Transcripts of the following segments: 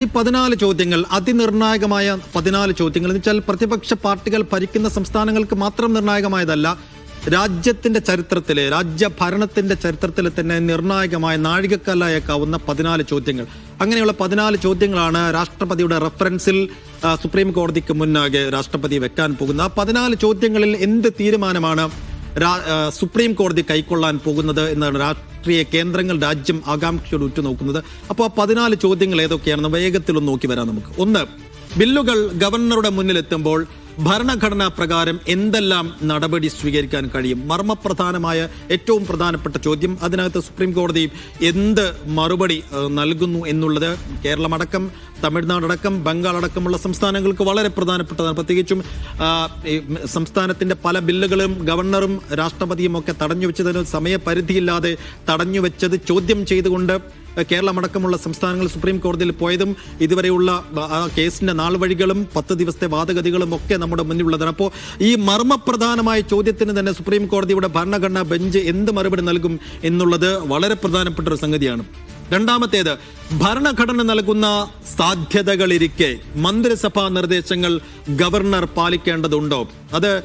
ഈ പതിനാല് ചോദ്യങ്ങൾ അതിനിർണായകമായ പതിനാല് ചോദ്യങ്ങൾ എന്ന് വെച്ചാൽ പ്രതിപക്ഷ പാർട്ടികൾ ഭരിക്കുന്ന സംസ്ഥാനങ്ങൾക്ക് മാത്രം നിർണായകമായതല്ല രാജ്യത്തിന്റെ ചരിത്രത്തിലെ രാജ്യഭരണത്തിന്റെ ചരിത്രത്തിൽ തന്നെ നിർണായകമായ നാഴികക്കല്ലായേക്കാവുന്ന പതിനാല് ചോദ്യങ്ങൾ. അങ്ങനെയുള്ള പതിനാല് ചോദ്യങ്ങളാണ് രാഷ്ട്രപതിയുടെ റെഫറൻസിൽ സുപ്രീം കോടതിക്ക് മുന്നാകെ രാഷ്ട്രപതി വെക്കാൻ പോകുന്ന ആ പതിനാല് ചോദ്യങ്ങളിൽ എന്ത് തീരുമാനമാണ് സുപ്രീം കോടതി കൈക്കൊള്ളാൻ പോകുന്നത് എന്നാണ് രാഷ്ട്രീയ കേന്ദ്രങ്ങൾ രാജ്യം ആകാംക്ഷയോട് ഉറ്റുനോക്കുന്നത്. അപ്പോൾ ആ പതിനാല് ചോദ്യങ്ങൾ ഏതൊക്കെയാണെന്ന് വേഗത്തിലൊന്ന് നോക്കി വരാം നമുക്ക്. ഒന്ന് ബില്ലുകൾ ഗവർണറുടെ മുന്നിലെത്തുമ്പോൾ ഭരണഘടനാ പ്രകാരം എന്തെല്ലാം നടപടി സ്വീകരിക്കാൻ കഴിയും? മർമ്മപ്രധാനമായ ഏറ്റവും പ്രധാനപ്പെട്ട ചോദ്യം. അതിനകത്ത് സുപ്രീം കോടതി എന്ത് മറുപടി നൽകുന്നു എന്നുള്ളത് കേരളമടക്കം തമിഴ്നാടടക്കം ബംഗാൾ അടക്കമുള്ള സംസ്ഥാനങ്ങൾക്ക് വളരെ പ്രധാനപ്പെട്ടതാണ്. പ്രത്യേകിച്ചും സംസ്ഥാനത്തിന്റെ പല ബില്ലുകളും ഗവർണറും രാഷ്ട്രപതിയും ഒക്കെ തടഞ്ഞു വെച്ചതിന് സമയപരിധിയില്ലാതെ തടഞ്ഞു വെച്ചത് ചോദ്യം ചെയ്തുകൊണ്ട് കേരളമടക്കമുള്ള സംസ്ഥാനങ്ങൾ സുപ്രീം കോടതിയിൽ പോയതും ഇതുവരെയുള്ള കേസിന്റെ നാൾ വഴികളും പത്ത് ദിവസത്തെ വാദഗതികളും ഒക്കെ നമ്മുടെ മുന്നിലുള്ളതാണ്. അപ്പോൾ ഈ മർമ്മപ്രധാനമായ ചോദ്യത്തിന് തന്നെ സുപ്രീം കോടതിയുടെ ഭരണഘടനാ ബെഞ്ച് എന്ത് മറുപടി നൽകും എന്നുള്ളത് വളരെ പ്രധാനപ്പെട്ട ഒരു സംഗതിയാണ്. രണ്ടാമത്തേത് ഭരണഘടന നൽകുന്ന സാധ്യതകളിരിക്കെ മന്ത്രിസഭാ നിർദ്ദേശങ്ങൾ ഗവർണർ പാലിക്കേണ്ടതുണ്ടോ? അത്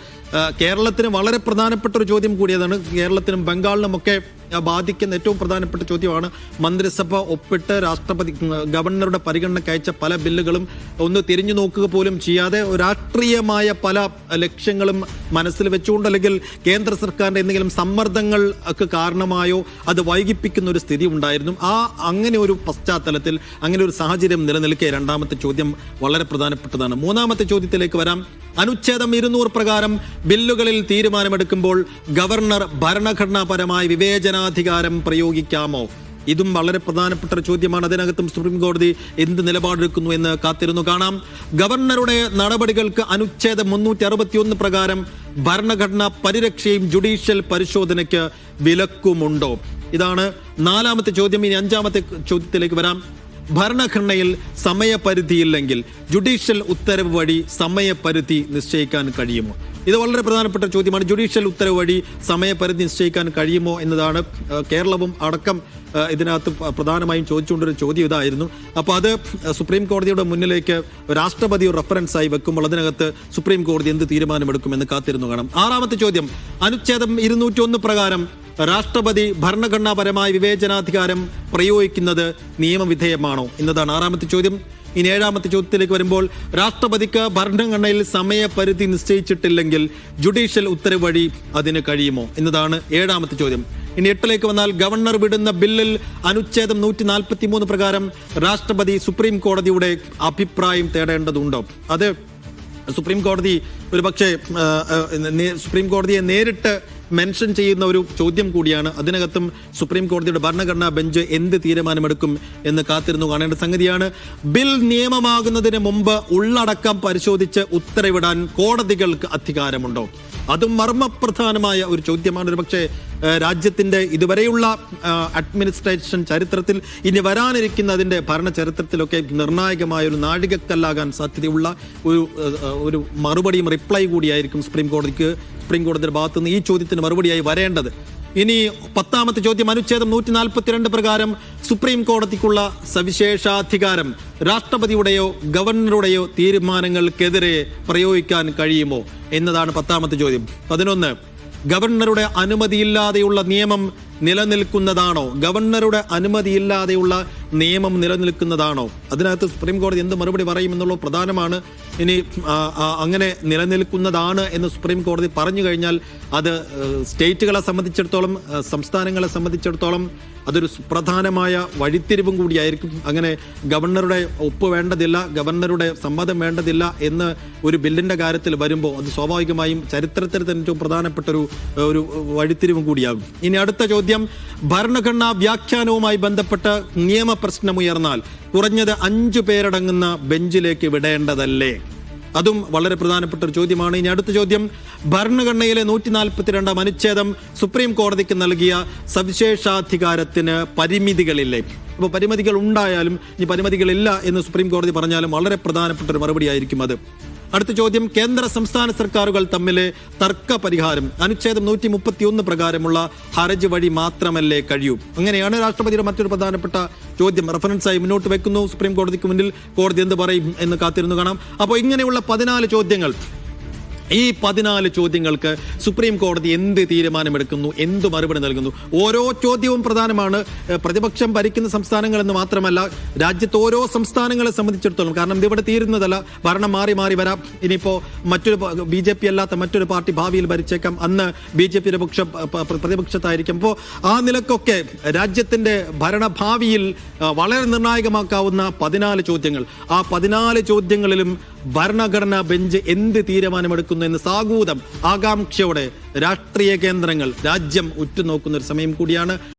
കേരളത്തിന് വളരെ പ്രധാനപ്പെട്ട ഒരു ചോദ്യം കൂടിയതാണ്. കേരളത്തിനും ബംഗാളിനും ഒക്കെ ആ, ബാധിക്കുന്ന ഏറ്റവും പ്രധാനപ്പെട്ട ചോദ്യമാണ് മന്ത്രിസഭ ഒപ്പിട്ട് രാഷ്ട്രപതി ഗവർണറുടെ പരിഗണനയ്ക്ക് അയച്ച പല ബില്ലുകളും ഒന്ന് തിരിഞ്ഞു നോക്കുക പോലും ചെയ്യാതെ രാഷ്ട്രീയമായ പല ലക്ഷ്യങ്ങളും മനസ്സിൽ വെച്ചുകൊണ്ട് അല്ലെങ്കിൽ കേന്ദ്ര സർക്കാരിന്റെ എന്തെങ്കിലും സമ്മർദ്ദങ്ങൾ കാരണമായോ അത് വൈകിപ്പിക്കുന്ന ഒരു സ്ഥിതി ഉണ്ടായിരുന്നു. ആ അങ്ങനെ ഒരു പശ്ചാത്തലത്തിൽ അങ്ങനെ ഒരു സാഹചര്യം നിലനിൽക്കെ രണ്ടാമത്തെ ചോദ്യം വളരെ പ്രധാനപ്പെട്ടതാണ്. മൂന്നാമത്തെ ചോദ്യത്തിലേക്ക് വരാം. അനുച്ഛേദം ഇരുന്നൂറ് പ്രകാരം ബില്ലുകളിൽ തീരുമാനമെടുക്കുമ്പോൾ ഗവർണർ ഭരണഘടനാപരമായ വിവേചനാധികാരം പ്രയോഗിക്കാമോ? ഇതും വളരെ പ്രധാനപ്പെട്ട ഒരു ചോദ്യമാണ്. അതിനകത്തും സുപ്രീം കോടതി എന്ത് നിലപാടെടുക്കുന്നു എന്ന് കാത്തിരുന്നു കാണാം. ഗവർണറുടെ നടപടികൾക്ക് അനുച്ഛേദം മുന്നൂറ്റി അറുപത്തിയൊന്ന് പ്രകാരം ഭരണഘടനാ പരിരക്ഷയും ജുഡീഷ്യൽ പരിശോധനയ്ക്ക് വിലക്കുമുണ്ടോ? ഇതാണ് നാലാമത്തെ ചോദ്യം. ഇനി അഞ്ചാമത്തെ ചോദ്യത്തിലേക്ക് വരാം. ഭരണഘടനയിൽ സമയപരിധിയില്ലെങ്കിൽ ജുഡീഷ്യൽ ഉത്തരവ് വഴി സമയപരിധി നിശ്ചയിക്കാൻ കഴിയുമോ? ഇത് വളരെ പ്രധാനപ്പെട്ട ചോദ്യമാണ്. ജുഡീഷ്യൽ ഉത്തരവ് വഴി സമയപരിധി നിശ്ചയിക്കാൻ കഴിയുമോ എന്നതാണ് കേരളവും അടക്കം ഇതിനകത്ത് പ്രധാനമായും ചോദിച്ചുകൊണ്ടൊരു ചോദ്യം ഇതായിരുന്നു. അപ്പോൾ അത് സുപ്രീം കോടതിയുടെ മുന്നിലേക്ക് രാഷ്ട്രപതി റെഫറൻസായി വെക്കുമ്പോൾ അതിനകത്ത് സുപ്രീം കോടതി എന്ത് തീരുമാനമെടുക്കുമെന്ന് കാത്തിരുന്നു കാണാം. ആറാമത്തെ ചോദ്യം അനുച്ഛേദം ഇരുന്നൂറ്റി പ്രകാരം രാഷ്ട്രപതി ഭരണഘടനാപരമായ വിവേചനാധികാരം പ്രയോഗിക്കുന്നത് നിയമവിധേയമാണോ എന്നതാണ് ആറാമത്തെ ചോദ്യം. ഇനി ഏഴാമത്തെ ചോദ്യത്തിലേക്ക് വരുമ്പോൾ രാഷ്ട്രപതിക്ക് ഭരണഘടനയിൽ സമയപരിധി നിശ്ചയിച്ചിട്ടില്ലെങ്കിൽ ജുഡീഷ്യൽ ഉത്തരവ് വഴി അതിന് കഴിയുമോ എന്നതാണ് ഏഴാമത്തെ ചോദ്യം. ഇനി എട്ടിലേക്ക് വന്നാൽ ഗവർണർ വിടുന്ന ബില്ലിൽ അനുച്ഛേദം നൂറ്റി നാൽപ്പത്തി മൂന്ന് പ്രകാരം രാഷ്ട്രപതി സുപ്രീം കോടതിയുടെ അഭിപ്രായം തേടേണ്ടതുണ്ടോ? അത് സുപ്രീം കോടതി ഒരുപക്ഷെ സുപ്രീം കോടതിയെ നേരിട്ട് മെൻഷൻ ചെയ്യുന്ന ഒരു ചോദ്യം കൂടിയാണ്. അതിനകത്തും സുപ്രീം കോടതിയുടെ ഭരണഘടനാ ബെഞ്ച് എന്ത് തീരുമാനമെടുക്കും എന്ന് കാത്തിരുന്നു കാണേണ്ട സംഗതിയാണ്. ബിൽ നിയമമാകുന്നതിന് മുമ്പ് ഉള്ളടക്കം പരിശോധിച്ച് ഉത്തരവിടാൻ കോടതികൾക്ക് അധികാരമുണ്ടോ? അതും മർമ്മപ്രധാനമായ ഒരു ചോദ്യമാണ്. ഒരു പക്ഷേ രാജ്യത്തിന്റെ ഇതുവരെയുള്ള അഡ്മിനിസ്ട്രേഷൻ ചരിത്രത്തിൽ ഇനി വരാനിരിക്കുന്ന അതിന്റെ ഭരണ ചരിത്രത്തിലൊക്കെ നിർണായകമായ ഒരു നാഴികക്കല്ലാകാൻ സാധ്യതയുള്ള ഒരു ഒരു മറുപടിയും റിപ്ലൈ കൂടിയായിരിക്കും സുപ്രീം കോടതിക്ക് സുപ്രീം കോടതിയുടെ ഭാഗത്തു നിന്ന് ഈ ചോദ്യത്തിന് മറുപടിയായി വരേണ്ടത്. ഇനി പത്താമത്തെ ചോദ്യം അനുച്ഛേദം നൂറ്റി നാൽപ്പത്തിരണ്ട് പ്രകാരം സുപ്രീം കോടതിക്കുള്ള സവിശേഷാധികാരം രാഷ്ട്രപതിയുടെയോ ഗവർണറുടെയോ തീരുമാനങ്ങൾക്കെതിരെ പ്രയോഗിക്കാൻ കഴിയുമോ എന്നതാണ് പത്താമത്തെ ചോദ്യം. പതിനൊന്ന് ഗവർണറുടെ അനുമതിയില്ലാതെയുള്ള നിയമം നിലനിൽക്കുന്നതാണോ? ഗവർണറുടെ അനുമതിയില്ലാതെയുള്ള നിയമം നിലനിൽക്കുന്നതാണോ? അതിനകത്ത് സുപ്രീം കോടതി എന്ത് മറുപടി പറയുമെന്നുള്ളത് പ്രധാനമാണ്. ഇനി അങ്ങനെ നിലനിൽക്കുന്നതാണ് എന്ന് സുപ്രീം കോടതി പറഞ്ഞു കഴിഞ്ഞാൽ അത് സ്റ്റേറ്റുകളെ സംബന്ധിച്ചിടത്തോളം സംസ്ഥാനങ്ങളെ സംബന്ധിച്ചിടത്തോളം അതൊരു സുപ്രധാനമായ വഴിത്തിരിവും കൂടിയായിരിക്കും. അങ്ങനെ ഗവർണറുടെ ഒപ്പ് വേണ്ടതില്ല ഗവർണറുടെ സമ്മതം വേണ്ടതില്ല എന്ന് ഒരു ബില്ലിന്റെ കാര്യത്തിൽ വരുമ്പോൾ അത് സ്വാഭാവികമായും ചരിത്രത്തിൽ തന്നെ ഏറ്റവും പ്രധാനപ്പെട്ട ഒരു വഴിത്തിരിവും കൂടിയാകും. ഇനി അടുത്ത ചോദ്യം. ഭരണഘടനാ വ്യാഖ്യാനവുമായി ബന്ധപ്പെട്ട് നിയമപ്രശ്നമുയർന്നാൽ കുറഞ്ഞത് അഞ്ചു പേരടങ്ങുന്ന ബെഞ്ചിലേക്ക് വിടേണ്ടതല്ലേ? അതും വളരെ പ്രധാനപ്പെട്ട ഒരു ചോദ്യമാണ്. ഇനി അടുത്ത ചോദ്യം ഭരണഘടനയിലെ നൂറ്റി നാൽപ്പത്തിരണ്ടാം അനുച്ഛേദം സുപ്രീം കോടതിക്ക് നൽകിയ സവിശേഷാധികാരത്തിന് പരിമിതികളില്ലേ? അപ്പോൾ പരിമിതികൾ ഉണ്ടായാലും ഇനി പരിമിതികളില്ല എന്ന് സുപ്രീം കോടതി പറഞ്ഞാലും വളരെ പ്രധാനപ്പെട്ട ഒരു മറുപടി ആയിരിക്കും അത്. അടുത്ത ചോദ്യം കേന്ദ്ര സംസ്ഥാന സർക്കാരുകൾ തമ്മിലെ തർക്ക പരിഹാരം അനുച്ഛേദം നൂറ്റി മുപ്പത്തിയൊന്ന് പ്രകാരമുള്ള ഹർജ് വഴി മാത്രമല്ലേ കഴിയൂ? അങ്ങനെയാണ് രാഷ്ട്രപതിയുടെ മറ്റൊരു പ്രധാനപ്പെട്ട ചോദ്യം റെഫറൻസായി മുന്നോട്ട് വെക്കുന്നു. സുപ്രീം കോടതിക്ക് മുന്നിൽ കോടതി എന്ത് പറയും എന്ന് കാത്തിരുന്നു കാണാം. അപ്പോൾ ഇങ്ങനെയുള്ള പതിനാല് ചോദ്യങ്ങൾ ഈ പതിനാല് ചോദ്യങ്ങൾക്ക് സുപ്രീം കോടതി എന്ത് തീരുമാനമെടുക്കുന്നു എന്ത് മറുപടി നൽകുന്നു? ഓരോ ചോദ്യവും പ്രധാനമാണ്. പ്രതിപക്ഷം ഭരിക്കുന്ന സംസ്ഥാനങ്ങൾ എന്ന് മാത്രമല്ല രാജ്യത്ത് ഓരോ സംസ്ഥാനങ്ങളെ സംബന്ധിച്ചിടത്തോളം കാരണം ഇതിവിടെ തീരുന്നതല്ല ഭരണം മാറി മാറി വരാം. ഇനിയിപ്പോൾ മറ്റൊരു ബി ജെ പി അല്ലാത്ത മറ്റൊരു പാർട്ടി ഭാവിയിൽ ഭരിച്ചേക്കാം. അന്ന് ബി ജെ പി പക്ഷ പ്രതിപക്ഷത്തായിരിക്കും. അപ്പോൾ ആ നിലക്കൊക്കെ രാജ്യത്തിന്റെ ഭരണഭാവിയിൽ വളരെ നിർണായകമാക്കാവുന്ന പതിനാല് ചോദ്യങ്ങൾ. ആ പതിനാല് ചോദ്യങ്ങളിലും ഭരണഘടനാ ബെഞ്ച് എന്ത് തീരുമാനമെടുക്കുന്നു എന്ന് സാഗൂതം ആകാംക്ഷയോടെ രാഷ്ട്രീയ കേന്ദ്രങ്ങൾ രാജ്യം ഉറ്റുനോക്കുന്ന ഒരു സമയം കൂടിയാണ്.